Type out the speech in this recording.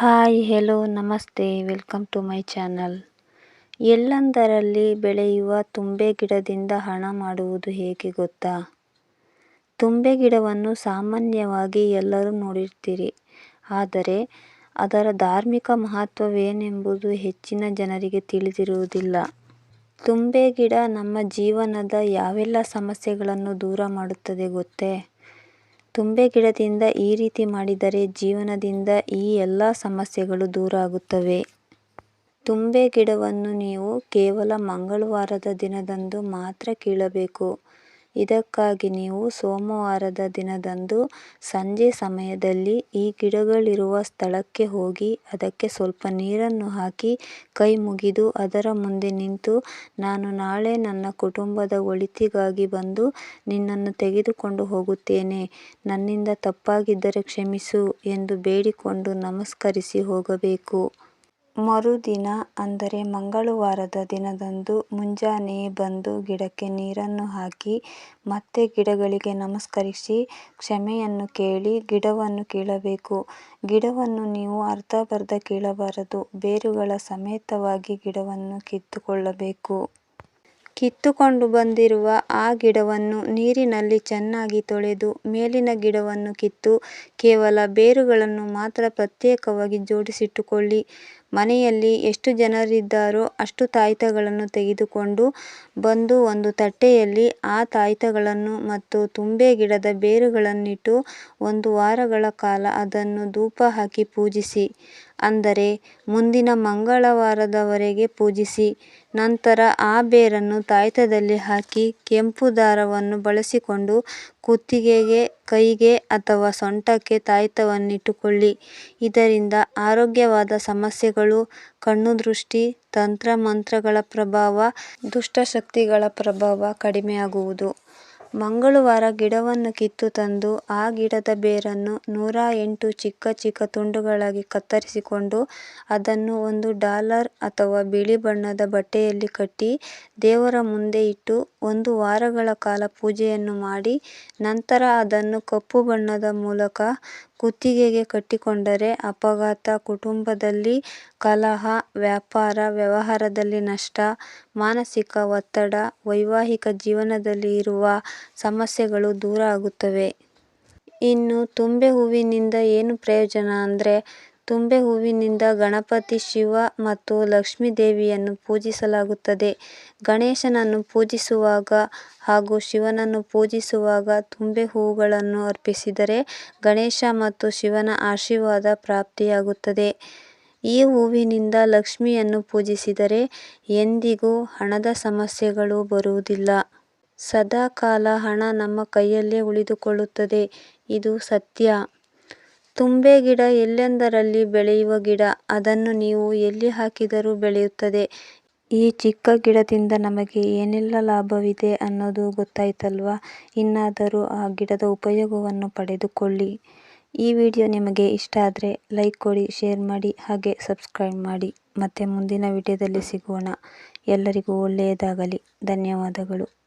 Hi, hello, ನಮಸ್ತೆ, welcome to my channel. ಎಲ್ಲೆಂದರಲ್ಲಿ ಬೆಳೆಯುವ ತುಂಬೆ ಗಿಡದಿಂದ ಹಣ ಮಾಡುವುದು ಹೇಗೆ ಗೊತ್ತಾ? ತುಂಬೆ ಗಿಡವನ್ನು ಸಾಮಾನ್ಯವಾಗಿ ಎಲ್ಲರೂ ನೋಡಿರ್ತೀರಿ. ಆದರೆ ಅದರ ಧಾರ್ಮಿಕ ಮಹತ್ವವೇನೆಂಬುದು ಹೆಚ್ಚಿನ ಜನರಿಗೆ ತಿಳಿದಿರುವುದಿಲ್ಲ. ತುಂಬೆ ಗಿಡ ನಮ್ಮ ಜೀವನದ ಯಾವೆಲ್ಲ ಸಮಸ್ಯೆಗಳನ್ನು ದೂರ ಮಾಡುತ್ತದೆ ಗೊತ್ತೇ? ತುಂಬೆ ಗಿಡದಿಂದ ಈ ರೀತಿ ಮಾಡಿದರೆ ಜೀವನದಿಂದ ಈ ಎಲ್ಲ ಸಮಸ್ಯೆಗಳು ದೂರ ಆಗುತ್ತವೆ. ತುಂಬೆ ಗಿಡವನ್ನು ನೀವು ಕೇವಲ ಮಂಗಳವಾರದ ದಿನದಂದು ಮಾತ್ರ ಕೀಳಬೇಕು. ಇದಕ್ಕಾಗಿ ನೀವು ಸೋಮವಾರದ ದಿನದಂದು ಸಂಜೆ ಸಮಯದಲ್ಲಿ ಈ ಗಿಡಗಳಿರುವ ಸ್ಥಳಕ್ಕೆ ಹೋಗಿ ಅದಕ್ಕೆ ಸ್ವಲ್ಪ ನೀರನ್ನು ಹಾಕಿ ಕೈ ಮುಗಿದು ಅದರ ಮುಂದೆ ನಿಂತು ನಾನು ನಾಳೆ ನನ್ನ ಕುಟುಂಬದ ಒಳಿತಿಗಾಗಿ ಬಂದು ನಿನ್ನನ್ನು ತೆಗೆದುಕೊಂಡು ಹೋಗುತ್ತೇನೆ. ನನ್ನಿಂದ ತಪ್ಪಾಗಿದ್ದರೆ ಕ್ಷಮಿಸು ಎಂದು ಬೇಡಿಕೊಂಡು ನಮಸ್ಕರಿಸಿ ಹೋಗಬೇಕು. ಮರುದಿನ ಅಂದರೆ ಮಂಗಳವಾರದ ದಿನದಂದು ಮುಂಜಾನೆ ಬಂದು ಗಿಡಕ್ಕೆ ನೀರನ್ನು ಹಾಕಿ ಮತ್ತೆ ಗಿಡಗಳಿಗೆ ನಮಸ್ಕರಿಸಿ ಕ್ಷಮೆಯನ್ನು ಕೇಳಿ ಗಿಡವನ್ನು ಕೀಳಬೇಕು. ಗಿಡವನ್ನು ನೀವು ಅರ್ಧಂಬರ್ಧ ಕೀಳಬಾರದು. ಬೇರುಗಳ ಸಮೇತವಾಗಿ ಗಿಡವನ್ನು ಕಿತ್ತುಕೊಳ್ಳಬೇಕು. ಕಿತ್ತುಕೊಂಡು ಬಂದಿರುವ ಆ ಗಿಡವನ್ನು ನೀರಿನಲ್ಲಿ ಚೆನ್ನಾಗಿ ತೊಳೆದು ಮೇಲಿನ ಗಿಡವನ್ನು ಕಿತ್ತು ಕೇವಲ ಬೇರುಗಳನ್ನು ಮಾತ್ರ ಪ್ರತ್ಯೇಕವಾಗಿ ಜೋಡಿಸಿಟ್ಟುಕೊಳ್ಳಿ. ಮನೆಯಲ್ಲಿ ಎಷ್ಟು ಜನರಿದ್ದಾರೋ ಅಷ್ಟು ತಾಯಿತಗಳನ್ನು ತೆಗೆದುಕೊಂಡು ಬಂದು ಒಂದು ತಟ್ಟೆಯಲ್ಲಿ ಆ ತಾಯಿತಗಳನ್ನು ಮತ್ತು ತುಂಬೆ ಗಿಡದ ಬೇರುಗಳನ್ನಿಟ್ಟು ಒಂದು ವಾರಗಳ ಕಾಲ ಅದನ್ನು ಧೂಪ ಹಾಕಿ ಪೂಜಿಸಿ. ಅಂದರೆ ಮುಂದಿನ ಮಂಗಳವಾರದವರೆಗೆ ಪೂಜಿಸಿ. ನಂತರ ಆ ಬೇರನ್ನು ತಾಯಿತದಲ್ಲಿ ಹಾಕಿ ಕೆಂಪು ದಾರವನ್ನು ಬಳಸಿಕೊಂಡು ಕುತ್ತಿಗೆಗೆ ಕೈಗೆ ಅಥವಾ ಸೊಂಟಕ್ಕೆ ತಾಯಿತವನ್ನಿಟ್ಟುಕೊಳ್ಳಿ. ಇದರಿಂದ ಆರೋಗ್ಯವಾದ ಸಮಸ್ಯೆಗಳು ಕಣ್ಣು ದೃಷ್ಟಿ ತಂತ್ರ ಮಂತ್ರಗಳ ಪ್ರಭಾವ, ದುಷ್ಟಶಕ್ತಿಗಳ ಪ್ರಭಾವ ಕಡಿಮೆಯಾಗುವುದು. ಮಂಗಳವಾರ ಗಿಡವನ್ನು ಕಿತ್ತು ತಂದು ಆ ಗಿಡದ ಬೇರನ್ನು ನೂರ ಎಂಟು ಚಿಕ್ಕ ಚಿಕ್ಕ ತುಂಡುಗಳಾಗಿ ಕತ್ತರಿಸಿಕೊಂಡು ಅದನ್ನು ಒಂದು ಡಾಲರ್ ಅಥವಾ ಬಿಳಿ ಬಣ್ಣದ ಬಟ್ಟೆಯಲ್ಲಿ ಕಟ್ಟಿ ದೇವರ ಮುಂದೆ ಇಟ್ಟು ಒಂದು ವಾರಗಳ ಕಾಲ ಪೂಜೆಯನ್ನು ಮಾಡಿ ನಂತರ ಅದನ್ನು ಕಪ್ಪು ಬಣ್ಣದ ಮೂಲಕ ಕುತ್ತಿಗೆಗೆ ಕಟ್ಟಿಕೊಂಡರೆ ಅಪಘಾತ, ಕುಟುಂಬದಲ್ಲಿ ಕಲಹ, ವ್ಯಾಪಾರ, ವ್ಯವಹಾರದಲ್ಲಿ ನಷ್ಟ, ಮಾನಸಿಕ ಒತ್ತಡ, ವೈವಾಹಿಕ ಜೀವನದಲ್ಲಿ ಇರುವ ಸಮಸ್ಯೆಗಳು ದೂರ ಆಗುತ್ತವೆ. ಇನ್ನು ತುಂಬೆ ಹೂವಿನಿಂದ ಏನು ಪ್ರಯೋಜನ ಅಂದ್ರೆ ತುಂಬೆ ಹೂವಿನಿಂದ ಗಣಪತಿ ಶಿವ ಮತ್ತು ಲಕ್ಷ್ಮಿ ದೇವಿಯನ್ನು ಪೂಜಿಸಲಾಗುತ್ತದೆ. ಗಣೇಶನನ್ನು ಪೂಜಿಸುವಾಗ ಹಾಗೂ ಶಿವನನ್ನು ಪೂಜಿಸುವಾಗ ತುಂಬೆ ಹೂಗಳನ್ನು ಅರ್ಪಿಸಿದರೆ ಗಣೇಶ ಮತ್ತು ಶಿವನ ಆಶೀರ್ವಾದ ಪ್ರಾಪ್ತಿಯಾಗುತ್ತದೆ. ಈ ಹೂವಿನಿಂದ ಲಕ್ಷ್ಮಿಯನ್ನು ಪೂಜಿಸಿದರೆ ಎಂದಿಗೂ ಹಣದ ಸಮಸ್ಯೆಗಳು ಬರುವುದಿಲ್ಲ. ಸದಾಕಾಲ ಹಣ ನಮ್ಮ ಕೈಯಲ್ಲೇ ಉಳಿದುಕೊಳ್ಳುತ್ತದೆ. ಇದು ಸತ್ಯ. ತುಂಬೆ ಗಿಡ ಎಲ್ಲೆಂದರಲ್ಲಿ ಬೆಳೆಯುವ ಗಿಡ? ಅದನ್ನು ನೀವು ಎಲ್ಲಿ ಹಾಕಿದರೂ ಬೆಳೆಯುತ್ತದೆ. ಈ ಚಿಕ್ಕ ಗಿಡದಿಂದ ನಮಗೆ ಏನೆಲ್ಲ ಲಾಭವಿದೆ ಅನ್ನೋದು ಗೊತ್ತಾಯ್ತಲ್ವಾ? ಇನ್ನಾದರೂ ಆ ಗಿಡದ ಉಪಯೋಗವನ್ನು ಪಡೆದುಕೊಳ್ಳಿ. ಈ ವಿಡಿಯೋ ನಿಮಗೆ ಇಷ್ಟ ಆದರೆ ಲೈಕ್ ಕೊಡಿ, ಶೇರ್ ಮಾಡಿ, ಹಾಗೆ ಸಬ್ಸ್ಕ್ರೈಬ್ ಮಾಡಿ. ಮತ್ತೆ ಮುಂದಿನ ವಿಡಿಯೋದಲ್ಲಿ ಸಿಗೋಣ. ಎಲ್ಲರಿಗೂ ಒಳ್ಳೆಯದಾಗಲಿ. ಧನ್ಯವಾದಗಳು.